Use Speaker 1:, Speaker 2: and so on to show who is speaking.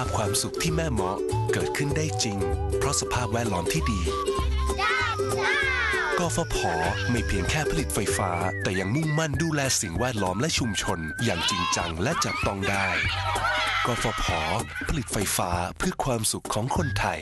Speaker 1: าพความสุขที่แม่เมาะเกิดขึ้นได้จริง เพราะสภาพแวดล้อมที่ดีกฟผไม่เพียงแค่ผลิตไฟฟ้า แต่ยังมุ่งมั่นดูแลสิ่งแวดล้อมและชุมชน อย่างจริงจังและจับต้องได้กฟผผลิตไฟฟ้าเพื่อความสุขของคนไทย